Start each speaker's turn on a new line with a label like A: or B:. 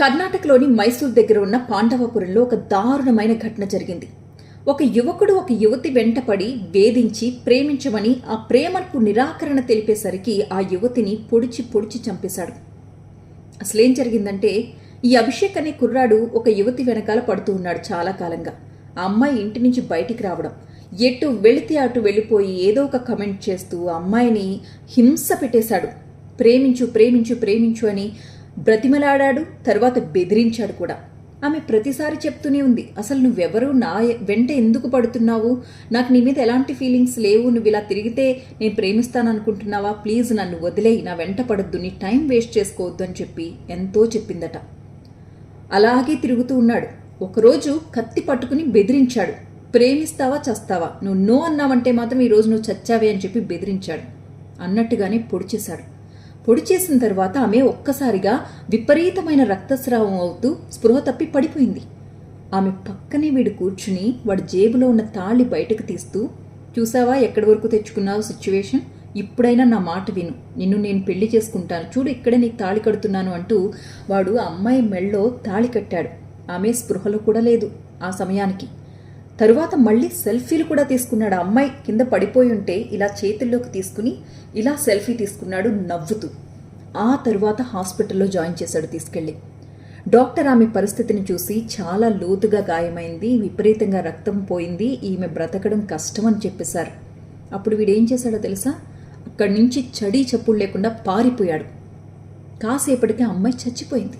A: కర్ణాటకలోని మైసూర్ దగ్గర ఉన్న పాండవపురంలో ఒక దారుణమైన ఘటన జరిగింది. ఒక యువకుడు ఒక యువతి వెంటపడి వేధించి ప్రేమించమని ఆ ప్రేమకు నిరాకరణ తెలిపేసరికి ఆ యువతిని పొడిచి పొడిచి చంపేశాడు. అసలేం జరిగిందంటే ఈ అభిషేక్ అనే కుర్రాడు ఒక యువతి వెనకాల పడుతూ ఉన్నాడు చాలా కాలంగా. ఆ అమ్మాయి ఇంటి నుంచి బయటికి రావడం. ఎటు వెళితే అటు వెళ్ళిపోయి ఏదో ఒక కమెంట్ చేస్తూ ఆ అమ్మాయిని హింస పెట్టేశాడు. ప్రేమించు ప్రేమించు ప్రేమించు అని బ్రతిమలాడాడు తర్వాత బెదిరించాడు కూడా. ఆమె ప్రతిసారి చెప్తూనే ఉంది అసలు నువ్వెవరు? నా వెంట ఎందుకు పడుతున్నావు? నాకు నీ మీద ఎలాంటి ఫీలింగ్స్ లేవు. నువ్వు ఇలా తిరిగితే నేను ప్రేమిస్తాననుకుంటున్నావా? ప్లీజ్ నన్ను వదిలేయి నా వెంట పడద్దు నీ టైం వేస్ట్ చేసుకోవద్దు అని చెప్పి ఎంతో చెప్పిందట. అలాగే తిరుగుతూ ఉన్నాడు. ఒకరోజు కత్తి పట్టుకుని బెదిరించాడు. ప్రేమిస్తావా? చస్తావా? నువ్వు నో అన్నావంటే మాత్రం ఈరోజు నువ్వు చచ్చావే అని చెప్పి బెదిరించాడు. అన్నట్టుగానే పొడిచేశాడు. పొడి చేసిన తర్వాత ఆమె ఒక్కసారిగా విపరీతమైన రక్తస్రావం అవుతూ స్పృహ తప్పి పడిపోయింది. ఆమె పక్కనే వీడు కూర్చుని వాడి జేబులో ఉన్న తాళి బయటకు తీస్తూ చూసావా ఎక్కడి వరకు తెచ్చుకున్నావు సిచ్యువేషన్? ఇప్పుడైనా నా మాట విను. నిన్ను నేను పెళ్ళి చేసుకుంటాను. చూడు ఇక్కడే నీకు తాళి కడుతున్నాను అంటూ వాడు అమ్మాయి మెళ్ళో తాళి కట్టాడు. ఆమె స్పృహలో కూడా లేదు ఆ సమయానికి. తరువాత మళ్ళీ సెల్ఫీలు కూడా తీసుకున్నాడు ఆ అమ్మాయి. కింద పడిపోయి ఉంటే ఇలా చేతుల్లోకి తీసుకుని ఇలా సెల్ఫీ తీసుకున్నాడు నవ్వుతూ. ఆ తరువాత హాస్పిటల్లో జాయిన్ చేశాడు తీసుకెళ్ళి. డాక్టర్ ఆమె పరిస్థితిని చూసి చాలా లోతుగా గాయమైంది విపరీతంగా రక్తం పోయింది ఈమె బ్రతకడం కష్టం అని చెప్పేశారు. అప్పుడు వీడేం చేశాడో తెలుసా? అక్కడి నుంచి చడీ చప్పుడు లేకుండా పారిపోయాడు. కాసేపటికి అమ్మాయి చచ్చిపోయింది.